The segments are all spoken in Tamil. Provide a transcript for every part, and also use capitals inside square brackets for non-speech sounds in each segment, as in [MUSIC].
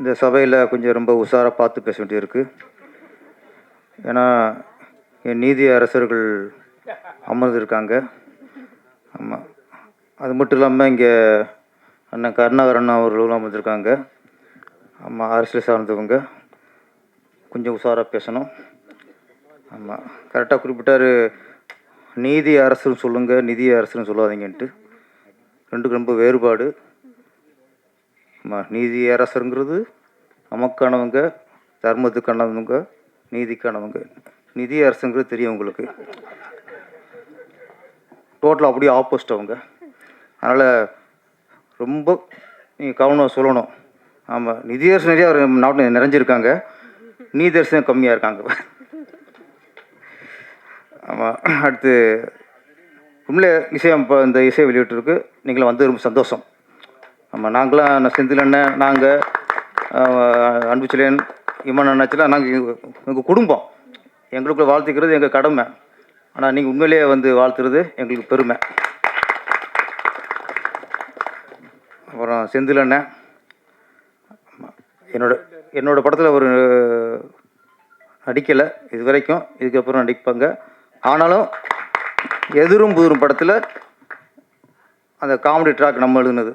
இந்த சபையில் கொஞ்சம் ரொம்ப உஷாராக பார்த்து பேச வேண்டியிருக்கு. ஏன்னா என் நீதி அரசர்கள் அமர்ந்திருக்காங்க. ஆமாம் அது மட்டும் இல்லாமல் இங்கே அண்ணன் கருணாகரன் அவர்களும் அமர்ந்திருக்காங்க. ஆமாம் அரசியல் சார்ந்தவங்க. கொஞ்சம் உஷாராக பேசணும். ஆமாம் கரெக்டாக குறிப்பிட்டார் நீதி அரசுன்னு சொல்லுங்கள் நிதி அரசுன்னு சொல்லாதீங்கன்ட்டு. ரெண்டுக்கு ரொம்ப வேறுபாடு. நீதி அரசருங்கிறது நமக்கானவங்க தர்மத்துக்கானவங்க நீதிக்கானவங்க. நிதி அரசுங்கிறது தெரியும் உங்களுக்கு. டோட்டலாக அப்படியே ஆப்போசிட் அவங்க. அதனால் ரொம்ப நீங்கள் கவனம் சொல்லணும். ஆமாம் நிதி அரசு நிறையா நாட்டில் நிறைஞ்சிருக்காங்க. நீதி அரசு கம்மியாக இருக்காங்க. ஆமாம் அடுத்து உண்மையிலே இசை இப்போ இந்த இசை வெளியிட்டிருக்கு. நீங்களும் வந்து ரொம்ப சந்தோஷம். ஆமாம் நாங்களாம் நான் செந்தில் அண்ணன் நாங்கள் அன்புச்சிலேன் இம்மன் அண்ணாச்சலாம் நாங்கள் எங்கள் குடும்பம். எங்களுக்குள்ள வாழ்த்துக்கிறது எங்கள் கடமை. ஆனால் நீங்கள் உண்மையிலேயே வந்து வாழ்த்துறது எங்களுக்கு பெருமை. அப்புறம் செந்தில் அண்ணன் என்னோட என்னோடய படத்தில் ஒரு நடிக்கலை இது வரைக்கும் இதுக்கப்புறம் நடிப்பாங்க. ஆனாலும் எதிரும் புதிரும் படத்தில் அந்த காமெடி ட்ராக் நம்ம எழுதுனது.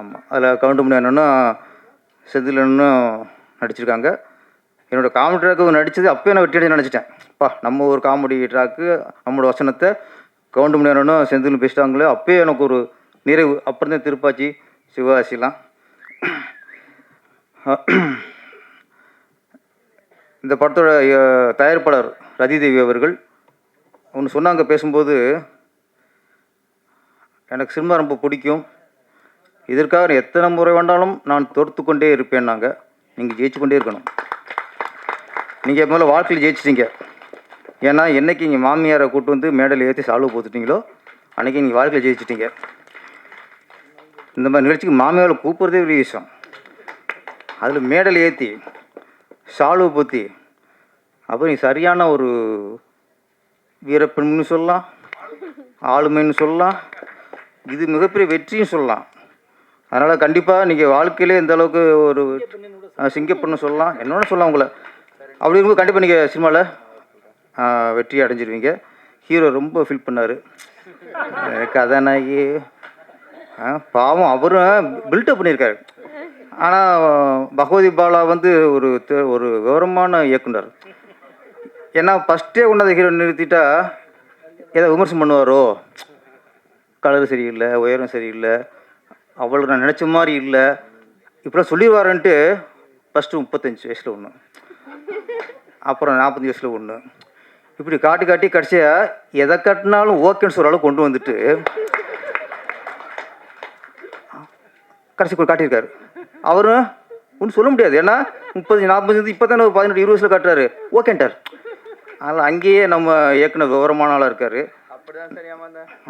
ஆமாம் அதில் கவுண்டமணி அண்ணனும் செந்தில் அண்ணனும் நடிச்சிருக்காங்க. என்னோடய காமெடி ட்ராக்கு நடித்தது அப்போயே நான் வெற்றி நினச்சிட்டேன். பா நம்ம ஒரு காமெடி ட்ராக்கு நம்மளோட வசனத்தை கவுண்டமணி அண்ணனும் செந்திலும் பேசிட்டாங்களே அப்போயே எனக்கு ஒரு நிறைவு. அப்புறம் தான் திருப்பாச்சி சிவகாசிலாம். இந்த படத்தோட தயாரிப்பாளர் ரதிதேவி அவர்கள் ஒன்று சொன்னாங்க பேசும்போது எனக்கு சினிமா ரொம்ப பிடிக்கும். இதற்காக எத்தனை முறை வேண்டாலும் நான் தோர்த்து கொண்டே இருப்பேன் நாங்கள் நீங்கள் ஜெயிச்சு கொண்டே இருக்கணும். நீங்கள் முதல்ல வாழ்க்கையில் ஜெயிச்சிட்டீங்க. ஏன்னா என்றைக்கு நீங்கள் மாமியாரை கூட்டு வந்து மேடையில் ஏற்றி சால்வு போத்துட்டீங்களோ அன்றைக்கி நீங்கள் வாழ்க்கையில் ஜெயிச்சிட்டீங்க. இந்த மாதிரி நிகழ்ச்சிக்கு மாமியாரை கூப்பிட்றதே பெரிய விஷயம். அதில் மேடல் ஏற்றி சால்வு போத்தி அப்புறம் நீ சரியான ஒரு வீரப்பெண்ணுன்னு சொல்லலாம் ஆளுமைன்னு சொல்லலாம் இது மிகப்பெரிய வெற்றியும் சொல்லலாம். அதனால் கண்டிப்பாக நீங்கள் வாழ்க்கையிலே இந்த அளவுக்கு ஒரு சிங்கப்பெண்ணு சொல்லலாம். என்னோட சொல்லலாம் உங்களை. அப்படி இருக்கும்போது கண்டிப்பாக நீங்கள் சினிமாவில் வெற்றி அடைஞ்சிருவீங்க. ஹீரோ ரொம்ப ஃபீல் பண்ணார். [LAUGHS] கதாநாயகி பாவம் அவரும் பில்டப் பண்ணியிருக்காரு. ஆனால் பகவதி பாலா வந்து ஒரு ஒரு விவரமான இயக்குனர். ஏன்னா ஃபஸ்ட்டே கொண்டாந்த ஹீரோ நிறுத்திட்டா ஏதோ விமர்சனம் பண்ணுவாரோ? கலர் சரியில்லை உயரம் சரியில்லை. அவளுக்கு நான் நினச்ச மாதிரி இல்லை. இப்படிலாம் சொல்லிடுவாருன்ட்டு ஃபஸ்ட்டு முப்பத்தஞ்சு வயசில் ஒன்று அப்புறம் நாற்பத்தஞ்சு வயசில் ஒன்று இப்படி காட்டி காட்டி கடைசியாக எதை கட்டினாலும் ஓகேன்னு சொல்கிற அளவுக்கு கொண்டு வந்துட்டு கடைசி கூட காட்டியிருக்காரு. அவரும் ஒன்றும் சொல்ல முடியாது. ஏன்னா முப்பது நாற்பது இப்போ தானே பதினெட்டு இருபது வயசில் காட்டுறாரு. ஓகேன்ட்டார். அதனால் அங்கேயே நம்ம இயக்குனர் விவரமான ஆளாக இருக்கார். அப்படிதான்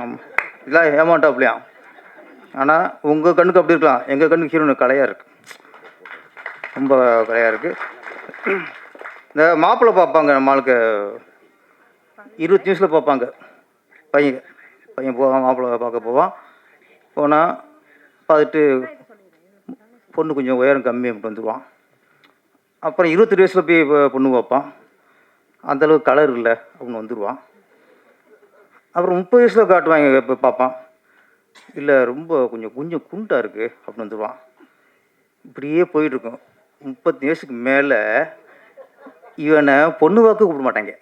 ஆமாம் இல்லை ஏமாட்டாப்லையா ஆனால் உங்கள் கண்ணுக்கு அப்படி இருக்கலாம். எங்கள் கண்ணுக்கு ஹீரோனு கலையாக இருக்குது ரொம்ப கலையாக இருக்குது இந்த மாப்பிள்ளை பார்ப்பாங்க நம்மளுக்கு இருபத்தி நிமிஷத்தில் பார்ப்பாங்க. பையன் பையன் போவான் மாப்பிள்ளை பார்க்க போவான் போனால் பார்த்துட்டு பொண்ணு கொஞ்சம் உயரம் கம்மி அப்படின்ட்டு வந்துடுவான் அப்புறம் இருபத்தெட்டு வயசில் போய் பொண்ணு பார்ப்பான் அந்தளவுக்கு கலர் இல்லை அப்படின்னு வந்துடுவான் அப்புறம் முப்பது வயசில் காட்டுவாங்க இப்போ பார்ப்பான். இல்லை ரொம்ப கொஞ்சம் கொஞ்சம் குண்டாக இருக்குது அப்படின்னு வந்துடுவான் இப்படியே போயிட்டுருக்கும் முப்பத்தி வயசுக்கு மேலே இவனை பொண்ணு வாக்கு கூப்பிட மாட்டாங்க.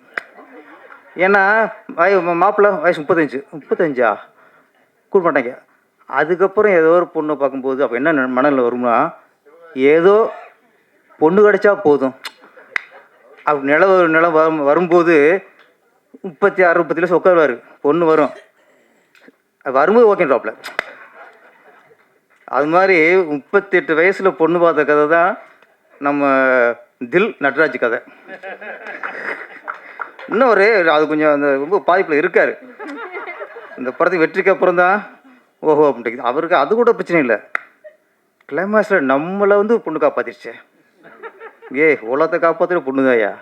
ஏன்னா வய மாப்பிள்ளை வயசு முப்பத்தஞ்சு. முப்பத்தஞ்சா? கூப்பிட மாட்டாங்க. அதுக்கப்புறம் ஏதோ ஒரு பொண்ணை பார்க்கும்போது அப்போ என்ன நெ- மனநிலை வரும்னா ஏதோ பொண்ணு கிடச்சா போதும். அப்படி நில நிலம் வரும் வரும்போது முப்பத்தி ஆறு முப்பத்தி லட்சம் உட்காருவார். பொண்ணு வரும். வரும்போது ஓகேன்றாப்ல அது மாதிரி முப்பத்தெட்டு வயசில் பொண்ணு பார்த்த கதை தான் நம்ம தில் நட்ராஜ் கதை. இன்னும் ஒரு அது கொஞ்சம் அந்த ரொம்ப பாதிப்பில் இருக்கார். இந்த படத்துக்கு வெற்றிக்கு அப்புறம் தான் ஓஹோ அப்படின்ட்டு அவருக்கு அது கூட பிரச்சனை இல்லை. கிளைமாக்ஸில் நம்மளை வந்து பொண்ணு காப்பாத்திருச்சே. ஏய் உலகத்தை காப்பாற்றுற பொண்ணுதாயா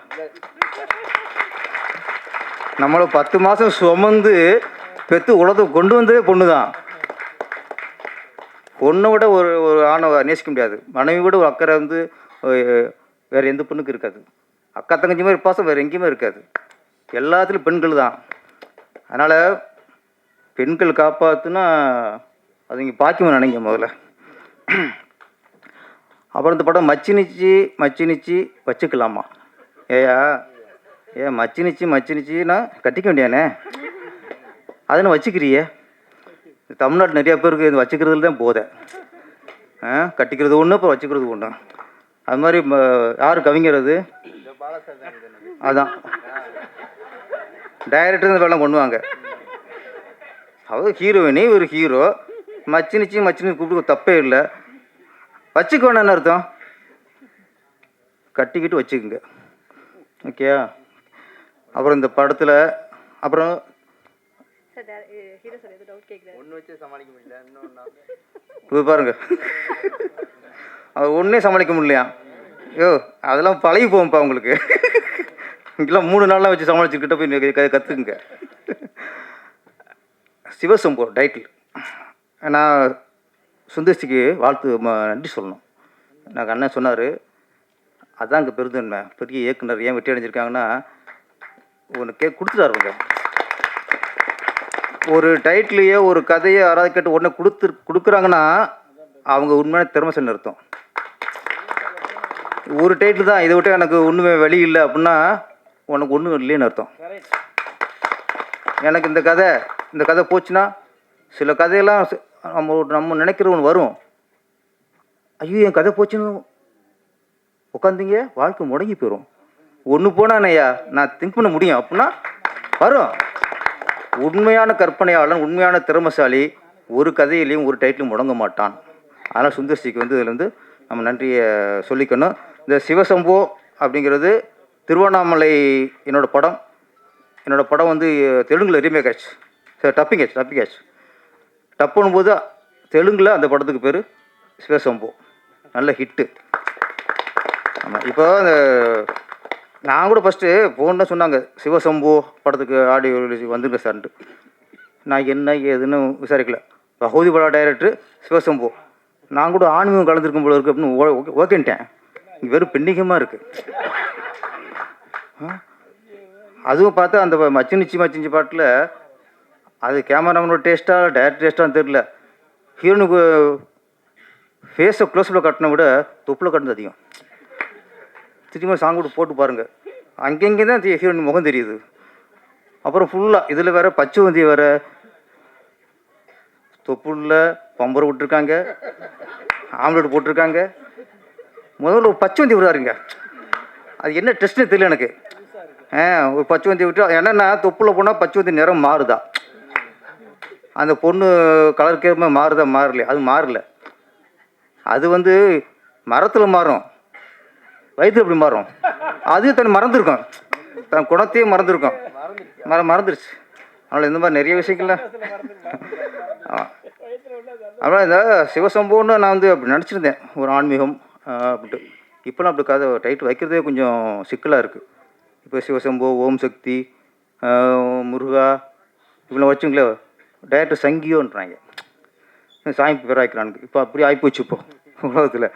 நம்மளை பத்து மாதம் சுமந்து பெற்று உலகத்துக்கு கொண்டு வந்ததே பொண்ணு தான் பொண்ணை விட ஒரு ஒரு ஆணை நேசிக்க முடியாது. மனைவி விட ஒரு அக்கறை வந்து வேறு எந்த பொண்ணுக்கும் இருக்காது. அக்கா தங்கச்சி மாதிரி பாசம் வேறு எங்கேயுமே இருக்காது. எல்லாத்துலேயும் பெண்கள் தான். அதனால் பெண்கள் காப்பாற்றுனா அது இங்கே பாக்கியம் நினைங்க முதல்ல. அப்புறம் இந்த படம் மச்சினிச்சு மச்சினிச்சு வச்சுக்கலாமா? ஏயா ஏ மச்சி மச்சினிச்சுன்னா கட்டிக்க வேண்டியானே அதனை வச்சுக்கிறியே? தமிழ்நாட்டில் நிறையா பேருக்கு இது வச்சுக்கிறதுல தான் போதை. ஆ கட்டிக்கிறது ஒன்று அப்புறம் வச்சுக்கிறது ஒன்று அது மாதிரி யார் கவிஞர் அது? அதான். டைரக்டர் இந்த வேலை பண்ணுவாங்க. அவர் ஹீரோயினே ஒரு ஹீரோ மச்சினிச்சி மச்சினி கூப்பிட்டு தப்பே இல்லை. வச்சுக்க என்ன அர்த்தம்? கட்டிக்கிட்டு வச்சுக்குங்க. ஓகேயா அப்புறம் இந்த படத்தில் அப்புறம் இது பாருங்க. அது ஒன்றே சமாளிக்க முடியலையா? ஐயோ அதெல்லாம் பழகி போகும்ப்பா உங்களுக்கு. இங்கெல்லாம் மூணு நாள்லாம் வச்சு சமாளிச்சுக்கிட்ட போய் நீங்க க- கத்துக்குங்க. சிவசம்பு டைட்டில் நான் சுந்தர்சிக்கு வாழ்த்து நன்றி சொல்லணும். எனக்கு அண்ணன் சொன்னார் அதான் இங்கே பெருந்தன்மை. பெரிய இயக்குனர் ஏன் வெற்றி அடைஞ்சிருக்காங்கன்னா ஒன்று கே கொடுத்துட்டாருங்க ஒரு டைட்டிலையோ ஒரு கதையோ யாராவது கேட்டு உடனே கொடுத்து கொடுக்குறாங்கன்னா அவங்க உண்மையான திறமைசல் அர்த்தம் ஒரு டைட்டில் தான். இதை விட்டு எனக்கு ஒன்றுமே வழி இல்லை அப்படின்னா உனக்கு ஒன்றும் இல்லைன்னு அர்த்தம். எனக்கு இந்த கதை இந்த கதை போச்சுன்னா சில கதையெல்லாம் நம்ம நம்ம நினைக்கிறவன் வரும். ஐயோ என் கதை போச்சுன்னு உட்காந்தீங்க வாழ்க்கை முடங்கி போயிடும் ஒன்று போனானையா நான் திங்க் பண்ண முடியும் அப்படின்னா வரும். உண்மையான கற்பனையாளன் உண்மையான திறமசாலி ஒரு கதையிலையும் ஒரு டைட்டிலும் முடங்க மாட்டான். அதனால் சுந்தர்சிக்கு வந்து இதில் வந்து நம்ம நன்றியை சொல்லிக்கணும். இந்த சிவசம்போ அப்படிங்கிறது திருவண்ணாமலை என்னோடய படம். என்னோடய படம் வந்து தெலுங்கில் ரீமேக் ஆச்சு சரி டப்பிங் ஆச்சு டப்பிங் ஆச்சு டப்புனும் போது தெலுங்கில் அந்த படத்துக்கு பேர் சிவசம்போ. நல்ல ஹிட்டு ஆமாம் இப்போ அந்த நான் கூட ஃபஸ்ட்டு ஃபோன் தான் சொன்னாங்க சிவசம்பு படத்துக்கு ஆடியோ ரிலீஸ் வந்துருங்க சார்ன்ட்டு. நான் என்ன ஏதுன்னு விசாரிக்கல. பகுதி பட டைரக்டர் சிவசம்பு நான் கூட ஆன்மீகம் கலந்துருக்கும் போல இருக்குது அப்படின்னு ஓ- ஓகேன்ட்டேன். இங்கே வெறும் பெண்ணிகமாக இருக்குது அதுவும் பார்த்தா அந்த மச்சினிச்சி மச்சினிச்சி பாட்டில் அது கேமராமேனோட டேஸ்ட்டாக டேரக்டர் டேஸ்ட்டான்னு தெரியல. ஹீரோனுக்கு ஃபேஸை க்ளோஸில் கட்டின விட தொப்பில் கட்டினது அதிகம். திரும்ப சாங் கூட போட்டு பாருங்க. அங்கங்கே தான் ஹீரோயின் முகம் தெரியுது. அப்புறம் ஃபுல்லாக இதில் வேற பச்சை வந்தி வேற. தொப்புள்ள பம்பரை விட்டுருக்காங்க. ஆம்லெட் போட்டிருக்காங்க. முதல்ல ஒரு பச்சை வந்தி விடுறாருங்க. அது என்ன டெஸ்ட்னு தெரியல எனக்கு. ஆ ஒரு பச்சை வந்தி விட்டு என்னென்னா தொப்புள்ள போனால் பச்சை வந்தி நிறம் மாறுதா. அந்த பொண்ணு கலர் கேம மாறுதா மாறலையா? அது மாறல. அது வந்து மரத்தில் மாறும். வயிற்று எப்படி மாறும். அது தன் மறந்துருக்கும். தன் குணத்தையே மறந்துருக்கும். மற மறந்துருச்சு. அதனால் இந்த மாதிரி நிறைய விஷயங்கள்லாம் அப்புறம் இந்த சிவசம்பவம்னு நான் வந்து அப்படி நினச்சிருந்தேன். ஒரு ஆன்மீகம் அப்படின்ட்டு. இப்போலாம் அப்படி கதை டைட்டில் வைக்கிறதே கொஞ்சம் சிக்கலாக இருக்குது இப்போ சிவசம்போ ஓம் சக்தி முருகா இவ்வளோ வச்சுங்களே டைரக்டர் சங்கியோன்றாங்க. சாமி பேர் ஆக்கிறானுக்கு இப்போ அப்படி ஆகிப்போச்சு இப்போ உலகத்தில்.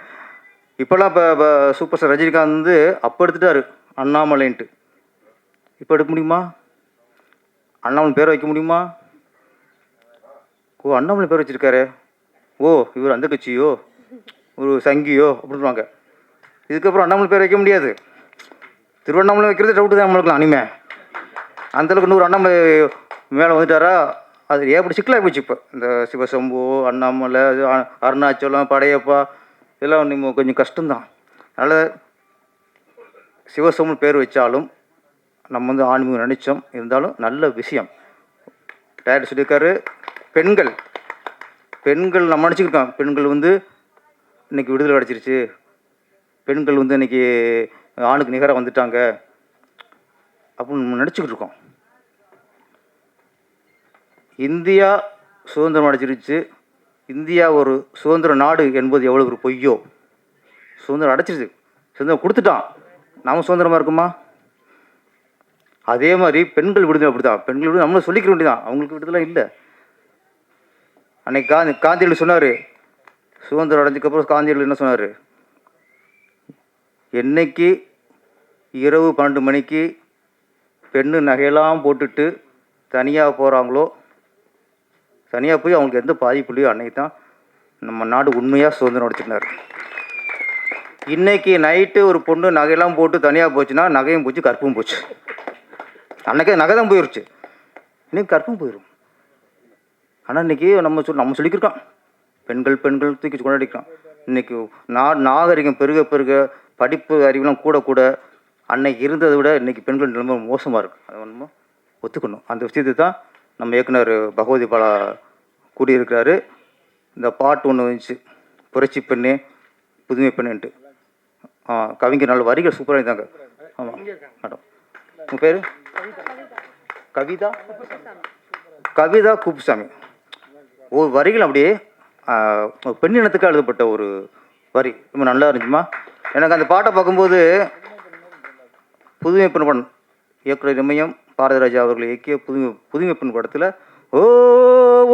இப்போல்லாம் இப்போ இப்போ சூப்பர் ஸ்டார் ரஜினிகாந்த் வந்து அப்போ எடுத்துட்டாரு அண்ணாமலைன்ட்டு. இப்போ எடுக்க முடியுமா? அண்ணாமலை பேர் வைக்க முடியுமா? ஓ அண்ணாமலை பேர் வச்சுருக்காரு. ஓ இவர் அந்த கட்சியோ? ஒரு சங்கியோ? அப்படின்வாங்க இதுக்கப்புறம் அண்ணாமலை பேர் வைக்க முடியாது. திருவண்ணாமலை வைக்கிறது டவுட்டு தான் நம்மளுக்கு அனிமே அந்தளவுக்கு நூறு அண்ணாமலை மேலே வந்துட்டாரா? அது ஏப்படி சிக்கலாகி போச்சு இப்போ? இந்த சிவசம்பு அண்ணாமலை அருணாச்சலம் படையப்பா இதெல்லாம் நம்ம கொஞ்சம் கஷ்டம்தான். அதனால் சிவசோமன் பேர் வச்சாலும் நம்ம வந்து ஆன்மீகம் நினைச்சோம். இருந்தாலும் நல்ல விஷயம். டேரக்டர் சொல்லியிருக்காரு பெண்கள் பெண்கள் நம்ம நினச்சிக்கிருக்கோம் பெண்கள் வந்து இன்னைக்கு விடுதலை கிடச்சிருச்சு பெண்கள் வந்து இன்னைக்கு ஆணுக்கு நிகராக வந்துட்டாங்க. அப்படின்னு நம்ம நினச்சிக்கிட்டு இருக்கோம். இந்தியா சுதந்திரம் அடைச்சிருச்சு இந்தியா ஒரு சுதந்திர நாடு என்பது எவ்வளோ ஒரு பொய்யோ? சுதந்திரம் அடைச்சிருச்சு. சுதந்திரம் கொடுத்துட்டான். நாம சுதந்திரமாக இருக்குமா? அதே மாதிரி பெண்கள் விடுதலை அப்படிதான் பெண்கள் விடுதலை நம்மளும் சொல்லிக்க வேண்டியதான் அவங்களுக்கு விடுதலாம் இல்லை. அன்னைக்கு காந்தி காந்தியில் சொன்னார். சுதந்திரம் அடைஞ்சதுக்கப்புறம் காந்தியடிகள் என்ன சொன்னார்? என்னைக்கு இரவு பன்னெண்டு மணிக்கு பெண்ணு நகையெல்லாம் போட்டுட்டு தனியாக போகிறாங்களோ தனியாக போய் அவங்களுக்கு எந்த பாதிப்பு அன்னைக்கு தான் நம்ம நாடு உண்மையாக சுதந்திரம் அடிச்சிருந்தார். இன்னைக்கு நைட்டு ஒரு பொண்ணு நகையெல்லாம் போட்டு தனியாக போச்சுன்னா நகையும் போச்சு கற்பும் போச்சு. அன்றைக்கே நகை தான் போயிடுச்சு இன்னைக்கு கற்பும் போயிடும் ஆனால் இன்னைக்கு நம்ம சொல் நம்ம சொல்லிக்கிருக்கோம். பெண்கள் பெண்கள் தூக்கி கொண்டாடிக்கிறோம். இன்றைக்கி நா நாகரிகம் பெருக பெருக படிப்பு அறிவுலாம் கூட கூட அன்னைக்கு இருந்ததை விட இன்றைக்கி பெண்கள் நிலைமை மோசமாக இருக்குது அது நம்ம ஒத்துக்கணும். அந்த விஷயத்தை தான் நம்ம இயக்குனர் பகவதி பாலா கூடியிருக்கிறாரு இந்த பாட்டு ஒன்று வந்துச்சு. புரட்சி பெண்ணே புதுமை பெண்ணுன்ட்டு. ஆ கவிஞர் நல்ல வரிகள் சூப்பராக இருந்தாங்க ஆமாம் மேடம். உங்கள் பேர்? கவிதா? கவிதா குப்புசாமி. ஒரு வரிகள் அப்படியே ஆ, இனத்துக்கு எழுதப்பட்ட ஒரு வரி. ரொம்ப நல்லா இருந்துச்சுமா. எனக்கு அந்த பாட்டை பார்க்கும்போது புதுமை பெண் படம் இயக்குனர் இமயம் பாரதிராஜா அவர்கள் இயக்கிய புதுமை புதுமைப்பெண் படத்தில் ஓ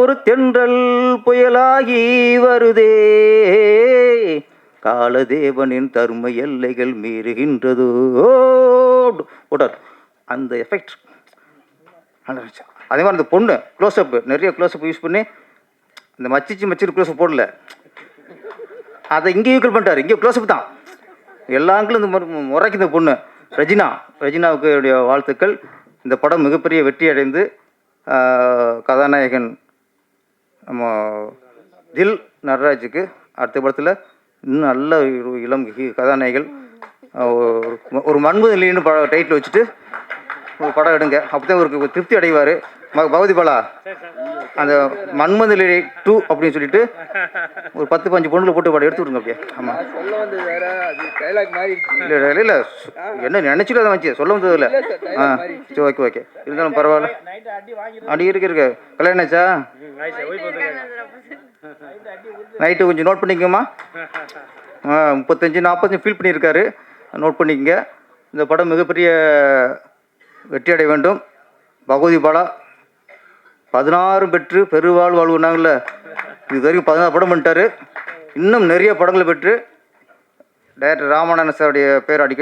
ஒரு தென்றல் புயலாகி வருதே. காலதேவனின் தரும எல்லைகள் மீறுகின்றது. ஓ போட்டார். அந்த எஃபெக்ட் நல்லா அதே மாதிரி அந்த பொண்ணு க்ளோஸ்அப் நிறைய க்ளோஸ்அப் யூஸ் பண்ணி இந்த மச்சிச்சு மச்சிரு க்ளோஸ்அப் போடல. அதை இங்கே ஈக்குவல் பண்ணிட்டார். இங்கே க்ளோஸ்அப் தான். எல்லா இந்த முறைக்கு இந்த பொண்ணு. ரஜினா ரஜினாவுக்கு என்னுடைய வாழ்த்துக்கள். இந்த படம் மிகப்பெரிய வெற்றி அடைந்து கதாநாயகன் நம்ம தில் நடராஜுக்கு அடுத்த படத்தில் இன்னும் நல்ல ஒரு இளம் கதாநாயகன் ஒரு- ஒரு மண்பு பட டைட்டில் வச்சுட்டு ஒரு படம் எடுங்க. அப்போ தான் ஒரு திருப்தி அடைவார். ம பகவதி பாலா? அந்த மன்மதிலை டூ அப்படின்னு சொல்லிட்டு ஒரு பத்து பஞ்சு பொண்ணுல போட்டு படம் எடுத்து விடுங்க அப்படியே. ஆமாம் சொல்ல வந்தது வேற அது டைலாக் மாதிரி இல்லை இல்லை இல்லை என்ன நினச்சிட்டு அதை வச்சு சொல்ல வந்தது இல்லை. ஆ சரி ஓகே ஓகே இருந்தாலும் பரவாயில்ல. அடி இருக்கு இருக்கு. கல்யாணம் ஆச்சா நைட்டு கொஞ்சம் நோட் பண்ணிக்கோமா? ஆ முப்பத்தஞ்சு நாற்பத்தஞ்சு ஃபீல் பண்ணியிருக்காரு. நோட் பண்ணிக்கங்க. இந்த படம் மிகப்பெரிய வெற்றி அடைய வேண்டும். பகவதி பாலா பதினாறு பெற்று பெருவாழ் வாழ்வுனாங்கல்ல இது வரைக்கும் பதினாறு படம் பண்ணிட்டாரு. இன்னும் நிறைய படங்களை பெற்று டேரக்டர் ராமானந்த சாருடைய பேர் அடிக்கடி